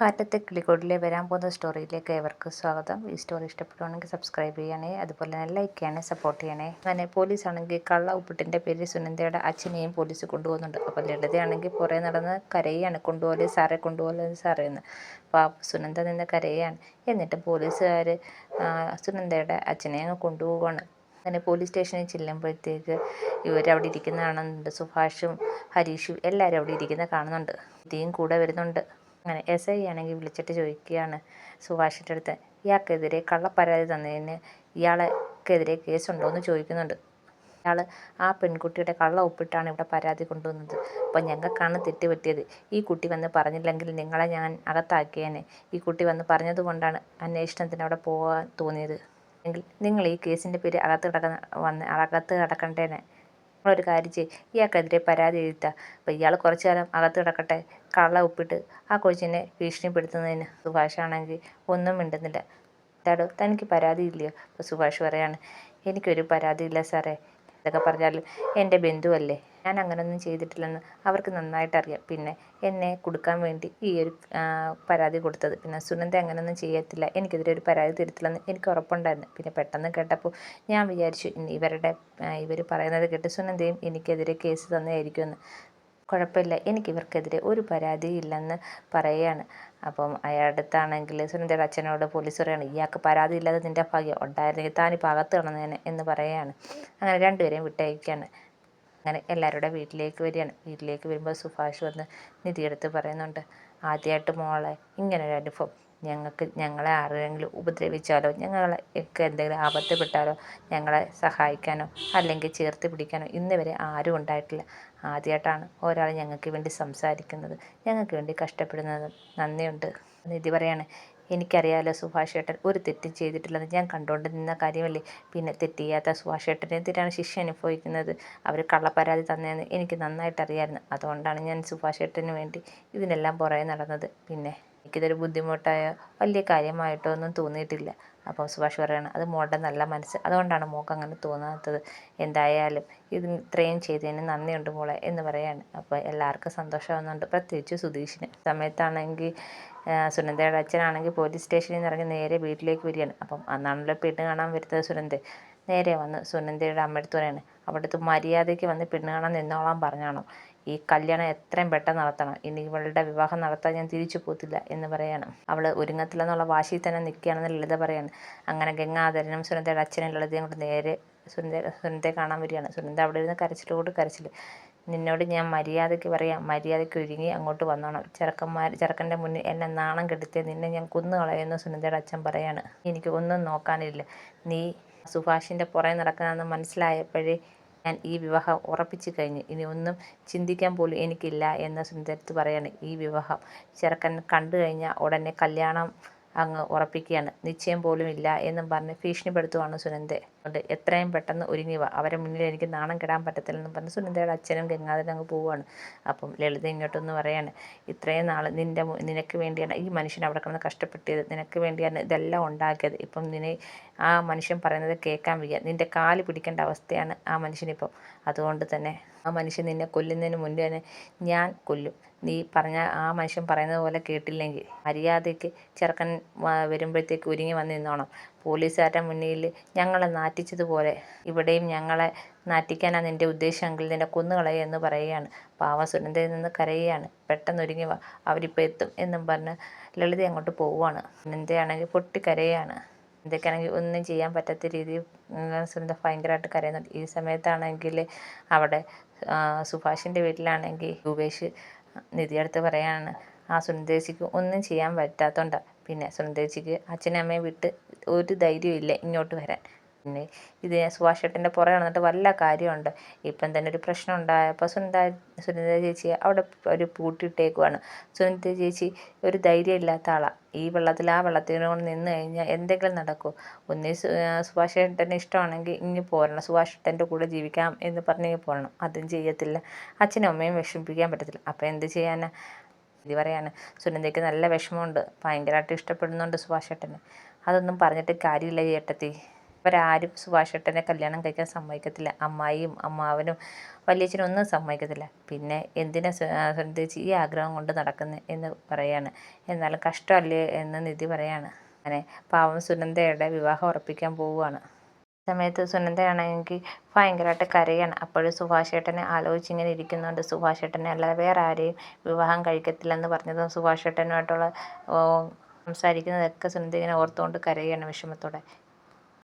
കാറ്റത്തെ കിളിക്കൂടിലെ വരാൻ പോകുന്ന സ്റ്റോറിയിലേക്ക് ഏവർക്കും സ്വാഗതം. ഈ സ്റ്റോറി ഇഷ്ടപ്പെടുവാണെങ്കിൽ സബ്സ്ക്രൈബ് ചെയ്യണേ അതുപോലെ തന്നെ ലൈക്ക് ചെയ്യണേ സപ്പോർട്ട് ചെയ്യണേ. അങ്ങനെ പോലീസ് ആണെങ്കിൽ കള്ള ഉപ്പിട്ടിന്റെ പേര് സുനന്ദയുടെ അച്ഛനെയും പോലീസ് കൊണ്ടുപോകുന്നുണ്ട്. അപ്പോൾ ലളിതയാണെങ്കിൽ പുറേ നടന്ന് കരയാണ് കൊണ്ടുപോലെ സാറെ കൊണ്ടുപോലെ സാറേ എന്ന്. അപ്പോൾ സുനന്ദ നിന്ന് കരയാണ്. എന്നിട്ട് പോലീസുകാർ സുനന്ദയുടെ അച്ഛനെ അങ്ങ് കൊണ്ടുപോവുകയാണ്. അങ്ങനെ പോലീസ് സ്റ്റേഷനിൽ ചെല്ലുമ്പോഴത്തേക്ക് ഇവരവിടെ ഇരിക്കുന്ന കാണുന്നുണ്ട്. സുഭാഷും ഹരീഷും എല്ലാവരും അവിടെ ഇരിക്കുന്ന കാണുന്നുണ്ട്. ഇതേയും കൂടെ വരുന്നുണ്ട്. അങ്ങനെ എസ് ഐ ആണെങ്കിൽ വിളിച്ചിട്ട് ചോദിക്കുകയാണ് സുഭാഷിന്റെ അടുത്ത് ഇയാൾക്കെതിരെ കള്ളപ്പരാതി തന്നതിന് ഇയാൾക്കെതിരെ കേസുണ്ടോ? എന്ന് ചോദിക്കുന്നുണ്ട്. ഇയാൾ ആ പെൺകുട്ടിയുടെ കള്ള ഒപ്പിട്ടാണ് ഇവിടെ പരാതി കൊണ്ടുവന്നത്. അപ്പോൾ ഞങ്ങൾക്കാണ് തെറ്റ് പറ്റിയത് ഈ കുട്ടി വന്ന് പറഞ്ഞില്ലെങ്കിൽ നിങ്ങളെ ഞാൻ അകത്താക്കിയേനെ. ഈ കുട്ടി വന്ന് പറഞ്ഞതുകൊണ്ടാണ് അന്വേഷണത്തിന് അവിടെ പോകാൻ തോന്നിയത്. എങ്കിൽ നിങ്ങൾ ഈ കേസിന്റെ പേര് അകത്ത് കിടക്കുന്ന വന്ന് അകത്ത് കിടക്കണ്ടേനെ. നിങ്ങളൊരു കാര്യം ചെയ്യ്. ഇയാൾക്കെതിരെ പരാതി എഴുതുക അപ്പോൾ ഇയാൾ കുറച്ചു കാലം അകത്ത് കിടക്കട്ടെ. കള്ള ഉപ്പിട്ട് ആ കൊച്ചിനെ ഭീഷണിപ്പെടുത്തുന്നതിന് സുഭാഷാണെങ്കിൽ ഒന്നും മിണ്ടുന്നില്ല. എന്താടോ തനിക്ക് പരാതിയില്ലയോ അപ്പോൾ സുഭാഷ് പറയാണ് എനിക്കൊരു പരാതിയില്ല സാറേ. ഇതൊക്കെ പറഞ്ഞാൽ എന്റെ ബന്ധുവല്ലേ? ഞാൻ അങ്ങനൊന്നും ചെയ്തിട്ടില്ലെന്ന് അവർക്ക് നന്നായിട്ട് അറിയാം പിന്നെ എന്നെ കൊടുക്കാൻ വേണ്ടി ഈ ഒരു പരാതി കൊടുത്തത്. പിന്നെ സുനന്ദ അങ്ങനൊന്നും ചെയ്യത്തില്ല. എനിക്കെതിരെ ഒരു പരാതി തരത്തില്ലെന്ന് എനിക്ക് ഉറപ്പുണ്ടായിരുന്നു. പിന്നെ പെട്ടെന്ന് കേട്ടപ്പോൾ ഞാൻ വിചാരിച്ചു ഇവരുടെ ഇവർ പറയുന്നത് കേട്ട് സുനന്ദയും എനിക്കെതിരെ കേസ് തന്നെയായിരിക്കുമെന്ന്. കുഴപ്പമില്ല. എനിക്കിവർക്കെതിരെ ഒരു പരാതിയില്ലെന്ന് പറയുകയാണ്. അപ്പം അയാളുടെ അടുത്താണെങ്കിൽ സുനന്ദയുടെ അച്ഛനോട് പോലീസ് പറയുകയാണ് ഇയാൾക്ക് പരാതി ഇല്ലാതെ നിന്റെ ഭാഗ്യം ഉണ്ടായിരുന്നെങ്കിൽ താനിപ്പോൾ അകത്ത് കിടന്നേനെ എന്ന് പറയുകയാണ്. അങ്ങനെ രണ്ടുപേരെയും വിട്ടയക്കുകയാണ്. അങ്ങനെ എല്ലാവരുടെ വീട്ടിലേക്ക് വരികയാണ്. വീട്ടിലേക്ക് വരുമ്പോൾ സുഭാഷ് വന്ന് നിധിയെടുത്ത് പറയുന്നുണ്ട് ആദ്യമായിട്ട് മോളെ ഇങ്ങനൊരു അനുഭവം. ഞങ്ങൾക്ക് ഞങ്ങളെ ആരെങ്കിലും ഉപദ്രവിച്ചാലോ ഞങ്ങളെ ഒക്കെ എന്തെങ്കിലും ആപത്തുപ്പെട്ടാലോ ഞങ്ങളെ സഹായിക്കാനോ അല്ലെങ്കിൽ ചേർത്ത് പിടിക്കാനോ ഇന്ന് വരെ ആരും ഉണ്ടായിട്ടില്ല. ആദ്യമായിട്ടാണ് ഒരാൾ ഞങ്ങൾക്ക് വേണ്ടി സംസാരിക്കുന്നത്. ഞങ്ങൾക്ക് വേണ്ടി കഷ്ടപ്പെടുന്നത്. നന്ദിയുണ്ട്. നിധി പറയാണ് എനിക്കറിയാലോ സുഭാഷ് ഏട്ടൻ ഒരു തെറ്റും ചെയ്തിട്ടില്ലെന്ന് ഞാൻ കണ്ടുകൊണ്ട് നിന്ന കാര്യമല്ലേ? പിന്നെ തെറ്റ് ചെയ്യാത്ത സുഭാഷ് ഏട്ടനെതിരാണ് ശിക്ഷ അനുഭവിക്കുന്നത്? അവർ കള്ളപ്പരാതി തന്നെയെന്ന് എനിക്ക് നന്നായിട്ട് അറിയാമായിരുന്നു അതുകൊണ്ടാണ് ഞാൻ സുഭാഷ് ഏട്ടന് വേണ്ടി ഇതിനെല്ലാം പുറകെ നടന്നത്. പിന്നെ എനിക്കിതൊരു ബുദ്ധിമുട്ടായ വലിയ കാര്യമായിട്ടോ ഒന്നും തോന്നിയിട്ടില്ല. അപ്പം സുഭാഷ് പറയുകയാണ് അത് മോളുടെ നല്ല മനസ്സ്. അതുകൊണ്ടാണ് മോൾക്ക് അങ്ങനെ തോന്നാത്തത്. എന്തായാലും ഇത് ഇത്രയും ചെയ്തതിന് നന്ദിയുണ്ട് മോളെ എന്ന് പറയാണ്. അപ്പോൾ എല്ലാവർക്കും സന്തോഷമാകുന്നുണ്ട് പ്രത്യേകിച്ച് സുധീഷിന്. സമയത്താണെങ്കിൽ സുനന്ദയുടെ അച്ഛനാണെങ്കിൽ പോലീസ് സ്റ്റേഷനിൽ നിന്ന് ഇറങ്ങി നേരെ വീട്ടിലേക്ക് വരികയാണ്. അപ്പം അന്നാണല്ലോ പെണ്ണ് കാണാൻ വരുന്നത് സുനന്ദ. നേരെ വന്ന് സുനന്ദയുടെ അമ്മയടുത്ത് പറയാണ് അവിടുത്തെ മര്യാദയ്ക്ക് വന്ന് പെണ്ണ് നിന്നോളാൻ പറഞ്ഞാണോ? ഈ കല്യാണം എത്രയും പെട്ടെന്ന് നടത്തണം. ഇനി ഇവളുടെ വിവാഹം നടത്താൻ ഞാൻ തിരിച്ചു പോത്തില്ല എന്ന് പറയാണ്. അവൾ ഒരുങ്ങത്തില്ലെന്നുള്ള വാശിയിൽ തന്നെ നിൽക്കുകയാണെന്ന് ലളിത പറയാണ്. അങ്ങനെ ഗംഗാധരനും സുനന്ദയുടെ അച്ഛനും ലളിതയും കൂടെ നേരെ സുനന്ദ സുനന്ദയെ കാണാൻ വരികയാണ്. സുനന്ദ അവിടെ ഇരുന്ന് കരച്ചിലോട് കരച്ചിൽ നിന്നോട് ഞാൻ മര്യാദയ്ക്ക് പറയാം. മര്യാദയ്ക്ക് ഒരുങ്ങി അങ്ങോട്ട് വന്നോണം. ചെറുക്കന്മാർ ചെറുക്കന്റെ മുന്നിൽ എന്നെ നാണം കെടുത്തിയ നിന്നെ ഞാൻ കുന്നു കളയുമെന്ന് സുനന്ദയുടെ അച്ഛൻ പറയാണ്. എനിക്ക് ഒന്നും നോക്കാനില്ല. നീ സുഭാഷിന്റെ പുറകെ നടക്കുന്നതെന്ന് മനസ്സിലായപ്പോഴേ ഞാൻ ഈ വിവാഹം ഉറപ്പിച്ചു കഴിഞ്ഞു. ഇനി ഒന്നും ചിന്തിക്കാൻ പോലും എനിക്കില്ല എന്ന് സുന്ദരത്ത് പറയാണ് ഈ വിവാഹം. ചെറുക്കൻ കണ്ടു കഴിഞ്ഞാൽ ഉടനെ കല്യാണം അങ്ങ് ഉറപ്പിക്കുകയാണ്. നിശ്ചയം പോലും ഇല്ല എന്നും പറഞ്ഞ് ഭീഷണിപ്പെടുത്തുവാണ് സുനന്ദ. അതുകൊണ്ട് എത്രയും പെട്ടെന്ന് ഒരുങ്ങി വാ. അവരെ മുന്നിൽ എനിക്ക് നാണം കെടാൻ പറ്റത്തില്ലെന്നും പറഞ്ഞ് സുനന്ദയുടെ അച്ഛനും ഗംഗാധരൻ അങ്ങ് പോവുകയാണ് അപ്പം ലളിത ഇങ്ങോട്ടൊന്ന് പറയാണ് ഇത്രയും നാൾ നിന്റെ നിനക്ക് വേണ്ടിയാണ് ഈ മനുഷ്യൻ അവിടെ കിടന്ന് കഷ്ടപ്പെട്ടത് നിനക്ക് വേണ്ടിയാണ് ഇതെല്ലാം ഉണ്ടാക്കിയത്. ഇപ്പം നിന്നെ ആ മനുഷ്യൻ പറയുന്നത് കേൾക്കാൻ വയ്യ. നിന്റെ കാൽ പിടിക്കേണ്ട അവസ്ഥയാണ് ആ മനുഷ്യനിപ്പം. അതുകൊണ്ട് തന്നെ ആ മനുഷ്യൻ നിന്നെ കൊല്ലുന്നതിന് മുൻപ് തന്നെ ഞാൻ കൊല്ലും. നീ പറഞ്ഞ ആ മനുഷ്യൻ പറയുന്നത് പോലെ കേട്ടില്ലെങ്കിൽ മര്യാദയ്ക്ക് ചെറുക്കൻ വരുമ്പോഴത്തേക്ക് ഒരുങ്ങി വന്ന് നിന്നോണം. പോലീസുകാരുടെ മുന്നിൽ ഞങ്ങളെ നാറ്റിച്ചതുപോലെ ഇവിടെയും ഞങ്ങളെ നാറ്റിക്കാനാണ് നിന്റെ ഉദ്ദേശമെങ്കിൽ നിന്നെ കൊന്നുകളയുക എന്ന് പറയുകയാണ്. പാവ സുനന്ദയിൽ നിന്ന് കരയുകയാണ്. പെട്ടെന്ന് ഒരുങ്ങി വാ. അവരിപ്പോൾ എത്തും എന്നും പറഞ്ഞ് ലളിത അങ്ങോട്ട് പോവുകയാണ് സുനന്ദയാണെങ്കിൽ പൊട്ടിക്കരയാണ് എന്തൊക്കെയാണെങ്കിൽ ഒന്നും ചെയ്യാൻ പറ്റാത്ത രീതിയിൽ സുനന്ദ ഭയങ്കരമായിട്ട് കരയുന്നുണ്ട്. ഈ സമയത്താണെങ്കിൽ അവിടെ സുഭാഷിന്റെ വീട്ടിലാണെങ്കിൽ രൂപേഷ് നിധിയടുത്ത് പറയാണ് ആ സുനന്ദേശിക്ക് ഒന്നും ചെയ്യാൻ പറ്റാത്തതുകൊണ്ടാണ് പിന്നെ സുനന്ദേശിക്ക് അച്ഛനും അമ്മയും വിട്ട് ഒരു ധൈര്യവും ഇല്ല ഇങ്ങോട്ട് വരാൻ. ഇത് സുഭാഷേട്ടന്റെ പുറകെ നടന്നിട്ട് വല്ല കാര്യമുണ്ട്. ഇപ്പം തന്നെ ഒരു പ്രശ്നം ഉണ്ടായപ്പോൾ സുനിത സുനിത ചേച്ചി അവിടെ ഒരു പൂട്ടിയിട്ടേക്കുവാണ്. സുനിത ചേച്ചി ഒരു ധൈര്യമില്ലാത്ത ആളാണ് ഈ വെള്ളത്തിൽ ആ വെള്ളത്തിനോട് നിന്ന് കഴിഞ്ഞാൽ എന്തെങ്കിലും നടക്കുമോ ഒന്നേ സുഭാഷേട്ടന് ഇഷ്ടമാണെങ്കിൽ ഇനി പോരണം. സുഭാഷേട്ടന്റെ കൂടെ ജീവിക്കാം എന്ന് പറഞ്ഞ് പോരണം. അതും ചെയ്യത്തില്ല. അച്ഛനും അമ്മയും വിഷമിപ്പിക്കാൻ പറ്റത്തില്ല. അപ്പോൾ എന്ത് ചെയ്യാനാ? ഇത് പറയാണ് സുനന്ദയ്ക്ക് നല്ല വിഷമമുണ്ട്. ഭയങ്കരമായിട്ട് ഇഷ്ടപ്പെടുന്നുണ്ട് സുഭാഷേട്ടന് അതൊന്നും പറഞ്ഞിട്ട് കാര്യമില്ല ചേട്ടത്തി അവരാരും സുഭാഷ് ഏട്ടനെ കല്യാണം കഴിക്കാൻ സമ്മതിക്കത്തില്ല. അമ്മായിയും അമ്മാവനും വലിയച്ഛനും ഒന്നും സമ്മതിക്കത്തില്ല. പിന്നെ എന്തിനാ സു- ആ, സുനന്ദ ചേച്ചി ഈ ആഗ്രഹം കൊണ്ട് നടക്കുന്നത് എന്ന് പറയാണ്. എന്നാലും കഷ്ടമല്ലേ എന്ന് നിധി പറയാണ്. അങ്ങനെ പാവം സുനന്ദയുടെ വിവാഹം ഉറപ്പിക്കാൻ പോവുകയാണ്. സമയത്ത് സുനന്ദയാണെങ്കിൽ ഭയങ്കരമായിട്ട് കരയാണ്. അപ്പോഴും സുഭാഷ് ഏട്ടനെ ആലോചിച്ചിങ്ങനെ ഇരിക്കുന്നുണ്ട്. സുഭാഷ് ഏട്ടനെ അല്ലാതെ വേറെ ആരെയും വിവാഹം കഴിക്കത്തില്ലെന്ന് പറഞ്ഞതും സുഭാഷ് ഏട്ടനുമായിട്ടുള്ള സംസാരിക്കുന്നതൊക്കെ സുനന്ദ ഇങ്ങനെ ഓർത്തുകൊണ്ട് കരയാണ് വിഷമത്തോടെ.